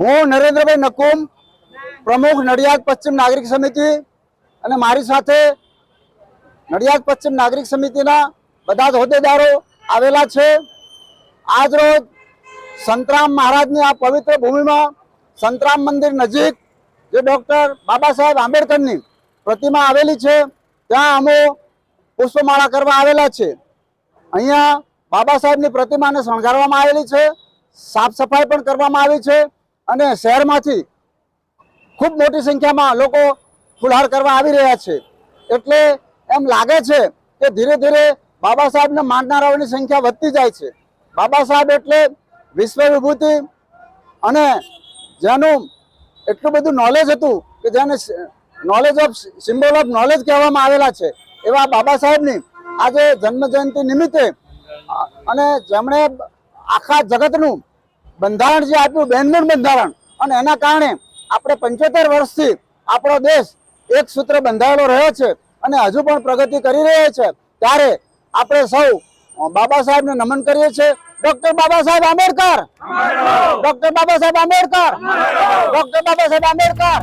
હું નરેન્દ્રભાઈ નકુમ, પ્રમુખ નડિયાદ પશ્ચિમ નાગરિક સમિતિ અને મારી સાથે નડિયાદ પશ્ચિમ નાગરિક સમિતિના બધા જ હોદ્દેદારો આવેલા છે. આજરોજ સંતરામ મહારાજની આ પવિત્ર ભૂમિમાં સંતરામ મંદિર નજીક જે ડૉક્ટર બાબા સાહેબ આંબેડકરની પ્રતિમા આવેલી છે, ત્યાં અમે પુષ્પમાળા કરવા આવેલા છે. અહીંયા બાબા સાહેબની પ્રતિમાને શણગારવામાં આવેલી છે, સાફ સફાઈ પણ કરવામાં આવી છે. અને શહેરમાંથી ખૂબ મોટી સંખ્યામાં લોકો ફુલહાર કરવા આવી રહ્યા છે. એટલે એમ લાગે છે કે ધીરે ધીરે બાબા સાહેબને માનનારાઓની સંખ્યા વધતી જાય છે. બાબા સાહેબ એટલે વિશ્વ વિભૂતિ અને જેનું એટલું બધું નોલેજ હતું કે જેને knowledge of symbol of knowledge કહેવામાં આવેલા છે. એવા બાબા સાહેબની આજે જન્મ જયંતિ નિમિત્તે, અને જેમણે આખા જગતનું બંધારણ જે આપ્યું બેનનું બંધારણ. અને એના કારણે આપણે પંચોતેર વર્ષથી આપણો દેશ એક સૂત્ર બંધાયેલો રહ્યો છે અને હજુ પણ પ્રગતિ કરી રહ્યો છે. ત્યારે આપણે સૌ બાબા સાહેબને નમન કરીએ છીએ. Doctor Baba Saheb Ambedkar! Doctor Baba Saheb Ambedkar! Doctor Baba Saheb Ambedkar!